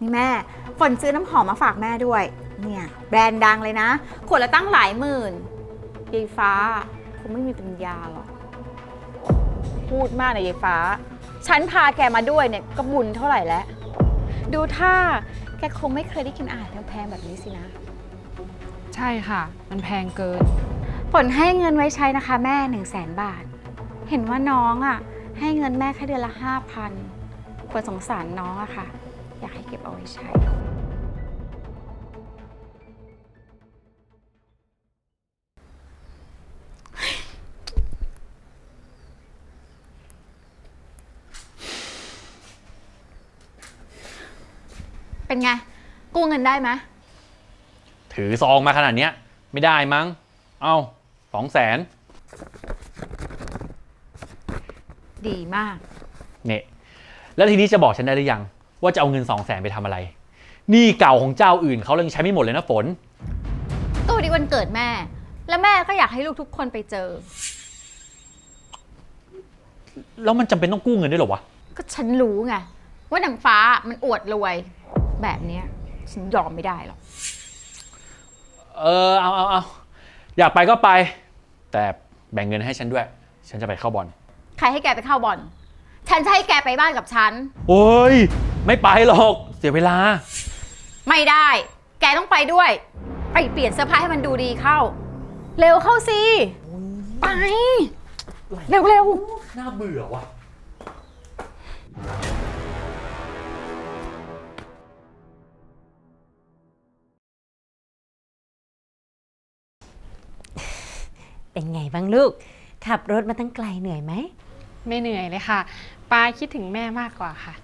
นี่แม่ ฝนซื้อน้ำหอมมาฝากแม่ด้วย เนี่ย แบรนด์ดังเลยนะ ขวดละตั้งหลายหมื่นยายฟ้าคงไม่มีปัญญาหรอกพูดมากนะยายฟ้า ฉันพาแกมาด้วยเนี่ยก็บุญเท่าไหร่แล้ว ดูท่าแกคงไม่เคยได้กินอาหารแพงๆแบบนี้สินะ ใช่ค่ะ มันแพงเกิน ฝนให้เงินไว้ใช้นะคะ แม่1 0 0 0 0แสนบาท เห็นว่าน้องอะ่ะ ให้เงินแม่แค่เดือนละ5,000ฝนสงสารน้องอะค่ะ อยากให้เก็บเอาไว้ใช้เป็นไง กู้เงินได้ไหมถือซองมาขนาดเนี้ย ไม่ได้มั้ง เอ้าสองแสนดีมาก เนี่ย แล้วทีนี้จะบอกฉันได้หรือยัง ว่าจะเอาเงินสองแสนไปทำอะไรหนี่เก่าของเจ้าอื่นเขาเลยงใช้ไม่หมดเลยนะฝน ก็วันนี้วันเกิดแม่ แล้วแม่ก็อยากให้ลูกทุกคนไปเจอ แล้วมันจำเป็นต้องกู้เงินด้วยเหรอวะ ก็ฉันรู้ไงว่านางฟ้ามันอวดรวย แบบเนี้ยฉันยอมไม่ได้หรอก เออเอาเอาเอาอยากไปก็ไป แต่แบ่งเงินให้ฉันด้วย ฉันจะไปเข้าบอล ใครให้แกไปเข้าบอล ฉันจะให้แกไปบ้านกับฉัน โอ้ย ไม่ไปหรอก เสียเวลา ไม่ได้ แกต้องไปด้วย ไปเปลี่ยนเสื้อผ้าให้มันดูดีเข้า เร็วเข้าสิ ไป เร็วเร็วน่าเบื่อว่ะ เป็นไงบ้างลูก ขับรถมาตั้งไกลเหนื่อยไหม ไม่เหนื่อยเลยค่ะป้าคิดถึงแม่มากกว่าค่ะ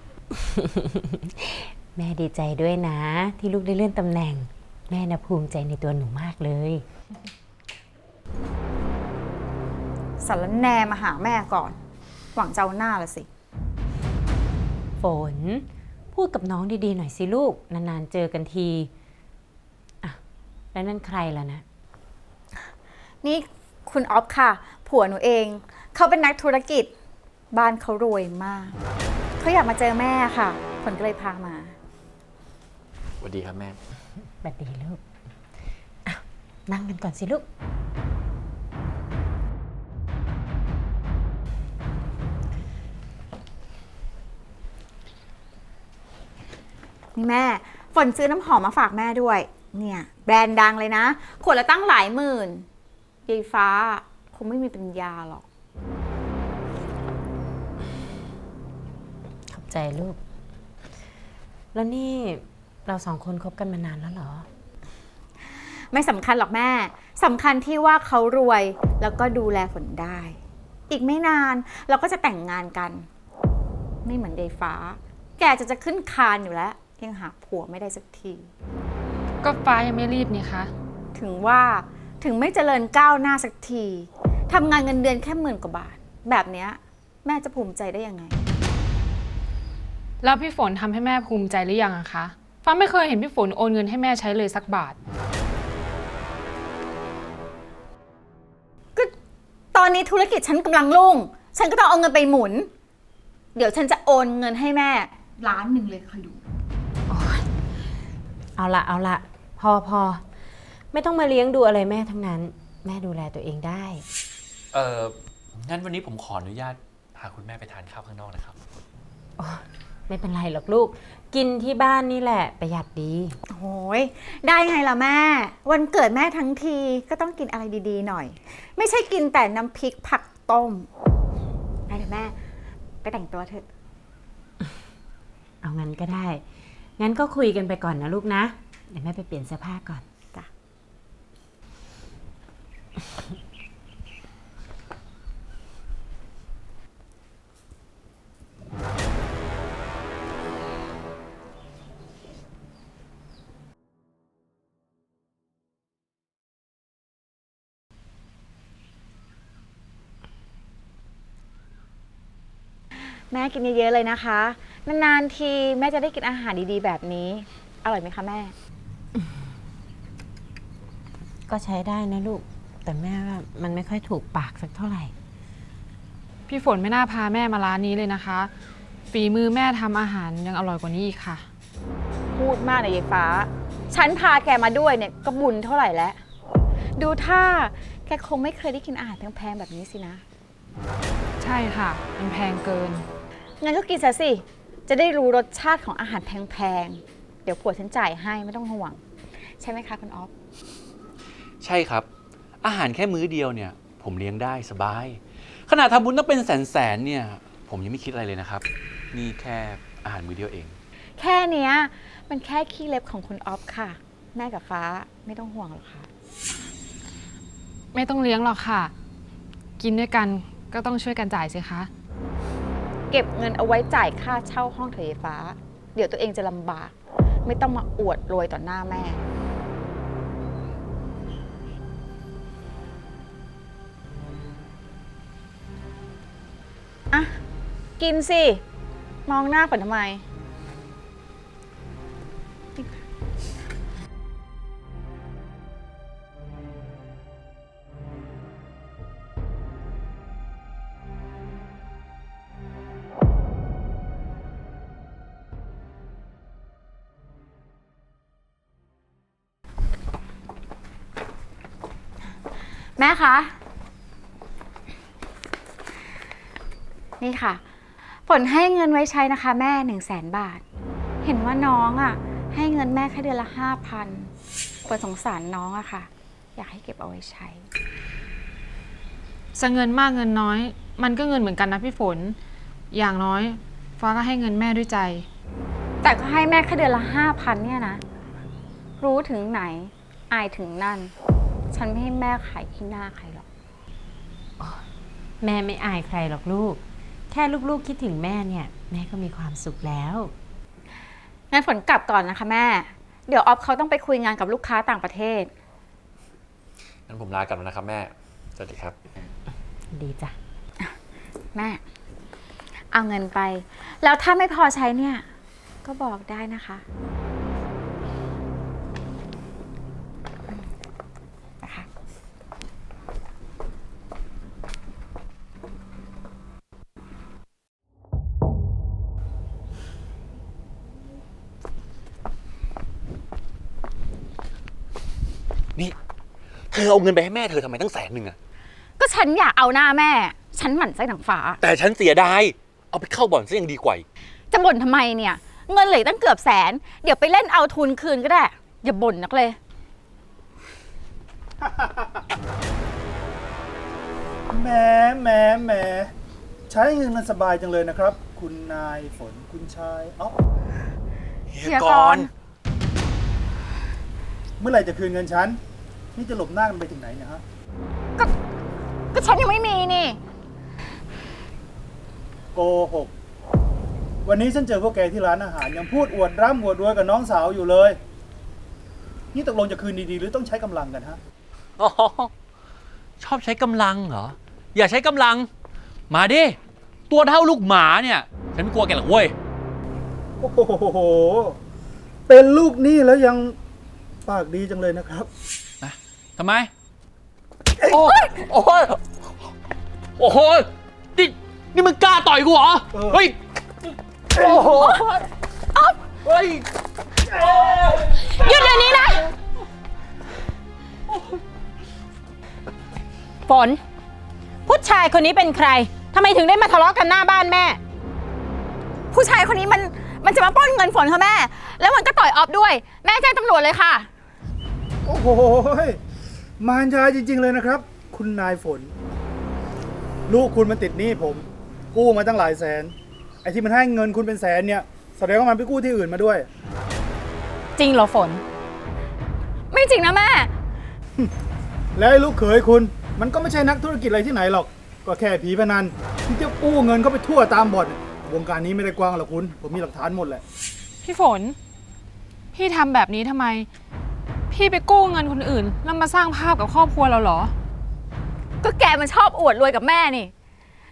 แม่ดีใจด้วยนะ ที่ลูกได้เลื่อนตำแหน่ง แม่นะภูมิใจในตัวหนูมากเลย สารแนมาหาแม่ก่อน หวังเจ้าหน้าละสิ ฝน พูดกับน้องดีๆหน่อยสิลูก นานๆเจอกันทีอะแล้วนั่นใครล่ะนะ นี่คุณออฟค่ะ ผัวหนูเอง เขาเป็นนักธุรกิจ บ้านเขารวยมาก เขาอยากมาเจอแม่ค่ะ ผลก็เลยพามาสวัสดีครับแม่แบบดีลูกอะนั่งกันก่อนสิลูก นี่แม่ ฝนซื้อน้ำหอมมาฝากแม่ด้วย เนี่ย แบรนด์ดังเลยนะ ขวดละตั้งหลายหมื่นยายฟ้า คงไม่มีปัญญาหรอก ใจลูก แล้วนี่เราสองคนคบกันมานานแล้วเหรอ ไม่สำคัญหรอกแม่สำคัญที่ว่าเขารวยแล้วก็ดูแลฝนได้ อีกไม่นานเราก็จะแต่งงานกัน ไม่เหมือนยายฟ้า แกจะจะขึ้นคานอยู่แล้ว ยังหาผัวไม่ได้สักที ก็ฟ้ายังไม่รีบนี่คะ ถึงว่าถึงไม่เจริญก้าวหน้าสักทีทำงานเงินเดือนแค่หมื่นกว่าบาท แบบเนี้ยแม่จะภูมิใจได้ยังไง แล้วพี่ฝนทำให้แม่ภูมิใจหรือยังอะคะฟ้าไม่เคยเห็นพี่ฝนโอนเงินให้แม่ใช้เลยสักบาทตอนนี้ธุรกิจฉันกำลังรุ่ง ฉันก็ต้องเอาเงินไปหมุน เดี๋ยวฉันจะโอนเงินให้แม่ล้านหนึ่งเลยคอยดู เอาละเอาละพอพอไม่ต้องมาเลี้ยงดูอะไรแม่ทั้งนั้น แม่ดูแลตัวเองได้ เอองั้นวันนี้ผมขออนุญาตพาคุณแม่ไปทานข้าวข้างนอกนะครับ ไม่เป็นไรหรอกลูก กินที่บ้านนี่แหละประหยัดดี โอ้ยได้ไงล่ะแม่ วันเกิดแม่ทั้งทีก็ต้องกินอะไรดีๆหน่อย ไม่ใช่กินแต่น้ำพริกผักต้มไปเดี๋ยวแม่ ไปแต่งตัวเถอะ เอางั้นก็ได้ งั้นก็คุยกันไปก่อนนะลูกนะ เดี๋ยวแม่ไปเปลี่ยนเสื้อผ้าก่อนจ้ะ แม่กินเยอะๆเลยนะคะ นานๆทีแม่จะได้กินอาหารดีๆ แบบนี้ อร่อยไหมคะแม่ ก็ใช้ได้นะลูก แต่แม่ว่ามันไม่ค่อยถูกปากสักเท่าไหร่ พี่ฝนไม่น่าพาแม่มาร้านนี้เลยนะคะ ฝีมือแม่ทำอาหารยังอร่อยกว่านี้อีกค่ะ พูดมากนะยายฟ้า ฉันพาแกมาด้วยเนี่ยก็บุญเท่าไหร่แล้ว ดูท่าแกคงไม่เคยได้กินอาหารแพงๆแบบนี้สินะ ใช่ค่ะ มันแพงเกิน งั้นก็กินซะสิ จะได้รู้รสชาติของอาหารแพงๆ เดี๋ยวผัวฉันจ่ายให้ไม่ต้องห่วง ใช่ไหมคะคุณออฟ ใช่ครับ อาหารแค่มื้อเดียวเนี่ย ผมเลี้ยงได้สบาย ขนาดทำบุญต้องเป็นแสนๆเนี่ย ผมยังไม่คิดอะไรเลยนะครับ นี่แค่อาหารมื้อเดียวเอง แค่เนี้ย มันแค่ขี้เล็บของคุณออฟค่ะ แม่กับฟ้าไม่ต้องห่วงหรอกค่ะ ไม่ต้องเลี้ยงหรอกค่ะ กินด้วยกันก็ต้องช่วยกันจ่ายสิคะ เก็บเงินเอาไว้จ่ายค่าเช่าห้องเถอะยายฟ้า เดี๋ยวตัวเองจะลำบาก ไม่ต้องมาอวดรวยต่อหน้าแม่ อะ กินสิ มองหน้าก่อนทำไม แม่คะ นี่ค่ะ ฝนให้เงินไว้ใช้นะคะ แม่หนึ่งแสนบาท เห็นว่าน้องอะ่ะ ให้เงินแม่แค่เดือนละห้าพันฝนสงสารน้องอะค่ะ อยากให้เก็บเอาไว้ใช้ จะเงินมากเงินน้อย มันก็เงินเหมือนกันนะพี่ฝน อย่างน้อย ฟ้าก็ให้เงินแม่ด้วยใจ แต่ก็ให้แม่แค่เดือนละห้าพันเนี่ยนะ รู้ถึงไหน อายถึงนั่น ฉันไม่ให้แม่ขายขี้หน้าใครหรอก แม่ไม่อายใครหรอกลูก แค่ลูกๆคิดถึงแม่เนี่ย แม่ก็มีความสุขแล้ว งั้นฝนกลับก่อนนะคะแม่ เดี๋ยวออฟเขาต้องไปคุยงานกับลูกค้าต่างประเทศ งั้นผมลากลับแล้วนะครับแม่ สวัสดีครับ ดีจ้ะ แม่ เอาเงินไป แล้วถ้าไม่พอใช้เนี่ย ก็บอกได้นะคะนะคะ อเอาเงินไปให้แม่เธอทำไมตั้งแสนหนึ่งอะก็ฉันอยากเอาหน้าแม่ ฉันหมั่นไส้หนังฟ้า แต่ฉันเสียดาย เอาไปเข้าบ่อนซะยังดีกว่าอีกจะบ่นทำไมเนี่ย เงินเหลือตั้งเกือบแสน เดี๋ยวไปเล่นเอาทุนคืนก็ได้ อย่าบ่นนักเลย แหมแหมแหมใช้เงินมันสบายจังเลยนะครับ คุณนายฝนคุณชายอ๊อฟเฮียกร เมื่อไหร่จะคืนเงินฉัน นี่จะหลบหน้ากันไปถึงไหนเนี่ยฮะก็ฉันยังไม่มีนี่ โกหก วันนี้ฉันเจอพวกแกที่ร้านอาหาร ยังพูดอวดร่ำอวดรวยกับน้องสาวอยู่เลย นี่ตกลงจะคืนดีๆ หรือต้องใช้กำลังกันฮะ อ๋อชอบใช้กำลังเหรอ อย่าใช้กำลัง มาดิ ตัวเท่าลูกหมาเนี่ย ฉันไม่กลัวแกหรอกเว้ย โอ้โห เป็นลูกหนี้แล้วยังปากดีจังเลยนะครับ ทำไม โอ้ยโอ้ยโอ้โหนี่นี่มึงกล้าต่อยกูเหรอเออเฮ้ย โอ้โหเฮ้ยหยุดเดี๋ยวนี้นะ ฝน ผู้ชายคนนี้เป็นใคร ทำไมถึงได้มาทะเลาะกันหน้าบ้านแม่ ผู้ชายคนนี้มันมันจะมาปล้นเงินฝนค่ะแม่ แล้วมันก็ต่อยออฟด้วย แม่แจ้งตำรวจเลยค่ะ โอ้โห มารยาจริง ๆ เลยนะครับ คุณนายฝน ลูกคุณมันติดหนี้ผม กู้มาตั้งหลายแสน ไอ้ที่มันให้เงินคุณเป็นแสนเนี่ยแสดงว่ามันไปกู้ที่อื่นมาด้วย จริงเหรอฝน ไม่จริงนะแม่ แล้วไอ้ลูกเขยคุณ มันก็ไม่ใช่นักธุรกิจอะไรที่ไหนหรอก ก็แค่ผีพนันที่จะกู้เงินเข้าไปทั่วตามบ่อนวงการนี้ไม่ได้กว้างหรอกคุณ ผมมีหลักฐานหมดแหละ พี่ฝน พี่ทำแบบนี้ทำไม พี่ไปกู้เงินคนอื่น แล้วมาสร้างภาพกับครอบครัวเราเหรอ ก็แกมันชอบอวดรวยกับแม่นี่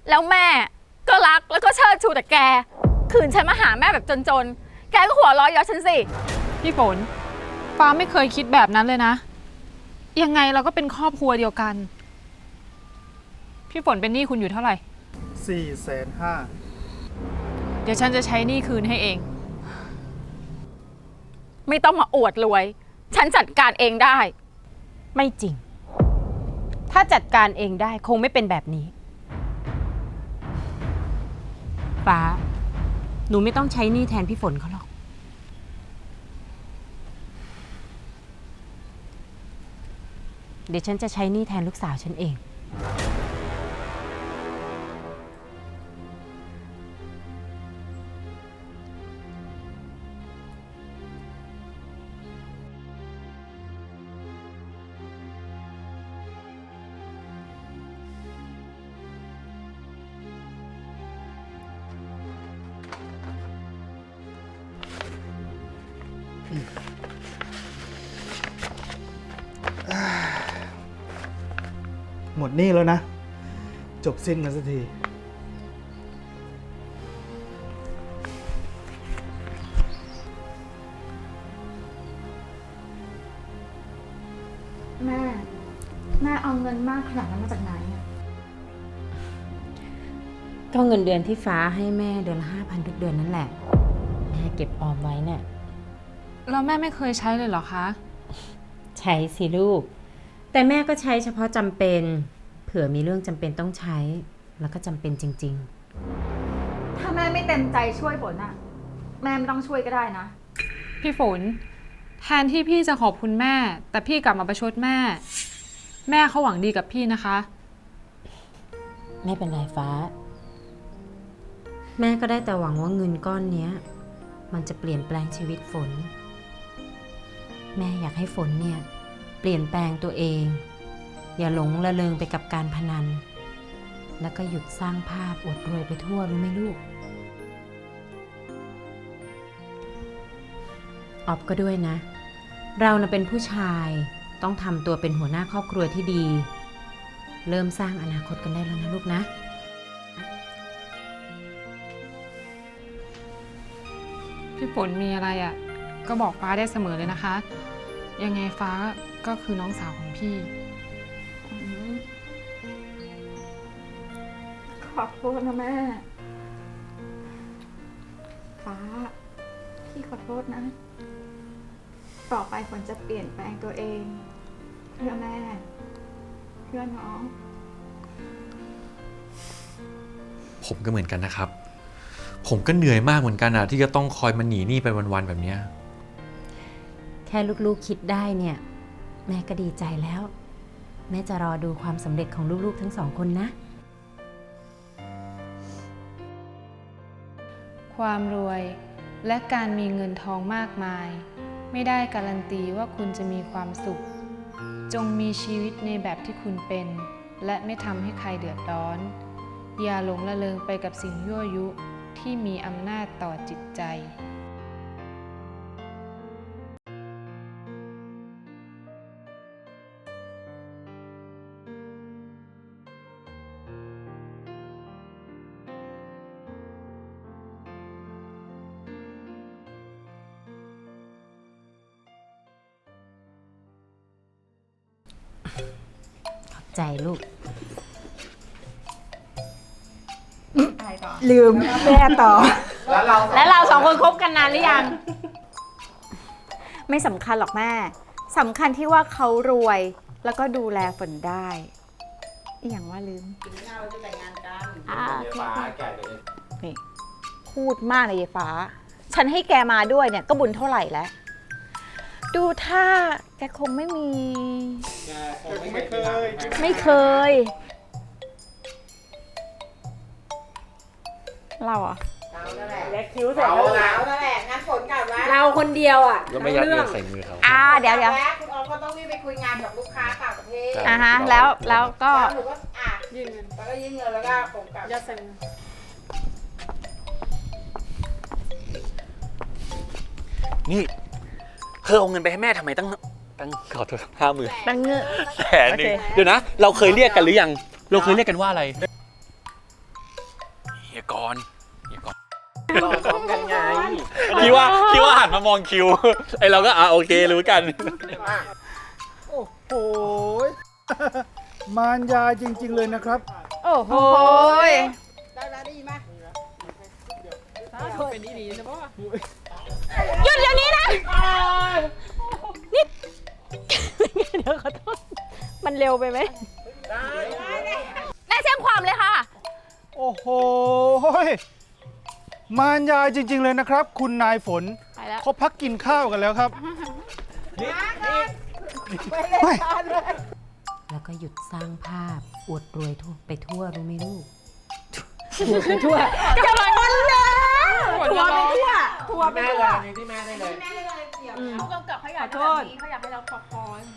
แล้วแม่ก็รักแล้วก็เชิดชูแต่แก คืนฉันมาหาแม่แบบจนๆ แกก็หัวเร้อยย้อฉันสิ พี่ฝนฟ้าไม่เคยคิดแบบนั้นเลยนะ ยังไงเราก็เป็นครอบครัวเดียวกัน พี่ฝนเป็นหนี้คุณอยู่เท่าไหร่4ี่แสนห้าเดี๋ยวฉันจะใช้หนี้คืนให้เอง ไม่ต้องมาอวดรวย ฉันจัดการเองได้ ไม่จริง ถ้าจัดการเองได้คงไม่เป็นแบบนี้ ฟ้า หนูไม่ต้องใช้หนี้แทนพี่ฝนเขาหรอก เดี๋ยวฉันจะใช้หนี้แทนลูกสาวฉันเอง หมดหนี้แล้วนะ จบสิ้นกันสักที แม่ แม่เอาเงินมากขนาดนั้นมาจากไหนอะก็เงินเดือนที่ฟ้าให้แม่เดือนละห้าพันทุกเดือนนั่นแหละ แม่เก็บออมไว้เนี่ย แล้วแม่ไม่เคยใช้เลยเหรอคะ ใช้สิลูก แต่แม่ก็ใช้เฉพาะจำเป็น เผื่อมีเรื่องจำเป็นต้องใช้ แล้วก็จำเป็นจริง ถ้าแม่ไม่เต็มใจช่วยฝนอะแม่ไม่ต้องช่วยก็ได้นะ พี่ฝน แทนที่พี่จะขอบคุณแม่ แต่พี่กลับมาประชดแม่ แม่เขาหวังดีกับพี่นะคะ ๆ ไม่เป็นไรฟ้า แม่ก็ได้แต่หวังว่าเงินก้อนเนี้ย มันจะเปลี่ยนแปลงชีวิตฝน แม่อยากให้ฝนเนี่ย เปลี่ยนแปลงตัวเอง อย่าหลงละเลงไปกับการพนัน แล้วก็หยุดสร้างภาพอวดรวยไปทั่วรู้ไหมลูก ออฟก็ด้วยนะ เรานะเป็นผู้ชายต้องทำตัวเป็นหัวหน้าครอบครัวที่ดี เริ่มสร้างอนาคตกันได้แล้วนะลูกนะพี่ฝนมีอะไรอะ่ะ ก็บอกฟ้าได้เสมอเลยนะคะ ยังไงฟ้าก็คือน้องสาวของพี่ ขอโทษนะแม่ ฟ้า พี่ขอโทษนะ ต่อไปฝนจะเปลี่ยนแปลงตัวเอง เพื่อแม่ เพื่อน้อง ผมก็เหมือนกันนะครับ ผมก็เหนื่อยมากเหมือนกันอะที่จะต้องคอยมาหนีหนี้ไปวันๆแบบเนี้ย แค่ลูกๆคิดได้เนี่ย แม่ก็ดีใจแล้ว แม่จะรอดูความสำเร็จของลูกๆทั้งสองคนนะ ความรวยและการมีเงินทองมากมาย ไม่ได้การันตีว่าคุณจะมีความสุข จงมีชีวิตในแบบที่คุณเป็น และไม่ทำให้ใครเดือดร้อน อย่าหลงละเลงไปกับสิ่งยั่วยุที่มีอำนาจต่อจิตใจ ขอบใจลูกลืมแม่ต่อ และเราสองคนคบกันนานหรือยัง ไม่สำคัญหรอกแม่สำคัญที่ว่าเขารวย แล้วก็ดูแลฝนได้อหย่างว่าลืมอ่าโอเคนี่พูดมากเลยยายฟ้า ฉันให้แกมาด้วยเนี่ยก็บุญเท่าไหร่แล้ว ดูถ้าแกคงไม่มี ไม่เคยไม่เคย เราเหรอะเราคนเดียวอะแล้วไม่ยัดเงินใส่มือเขาอ่าเดี๋ยวเดี๋ยวคุณออมก็ต้องวิ่งไปคุยงานกับลูกค้าต่างประเทศอ่าฮะแล้วแล้วก็แล้วหนูก็อะยื่นเงินแล้วก็ยื่นเงินแล้วก็ผมกับยอดเซ็นนี่เธอเอาเงินไปให้แม่ทำไมตั้งตั้งขอโทษห้าหมื่นตั้งเงือ แสนหนึ่งเดี๋ยวนะ เราเคยเรียกกันหรือยัง เราเคยเรียกกันว่าอะไรเฮียกรเฮียกรพร้อมกันไงคิดว่าคิดว่าหันมามองคิว ไอเราก็อะโอเครู้กัน โอ้โหมารยาจริง ๆ เลยนะครับ โอ้โหยได้แล้วได้ยินไหม หยุดเดี๋ยวนี้นะ นี่ เดี๋ยวขอโทษ มันเร็วไปไหมได้แจ้งความเลยค่ะ โอ้โหมานยายจริง ๆ เลยนะครับ คุณนายฝนไปแล้ว เขาพักกินข้าวกันแล้วครับไม่แล้วก็หยุดสร้างภาพ อวดรวยทั่วไปทั่วรู้ไหมลูก กำลังมันเลย ทัวร์ไปทั่วทัวร์ไปทั่วที่แม่ได้เลยผู้กำกับเขาอยากขอโทษเขาอยากให้เราขอพร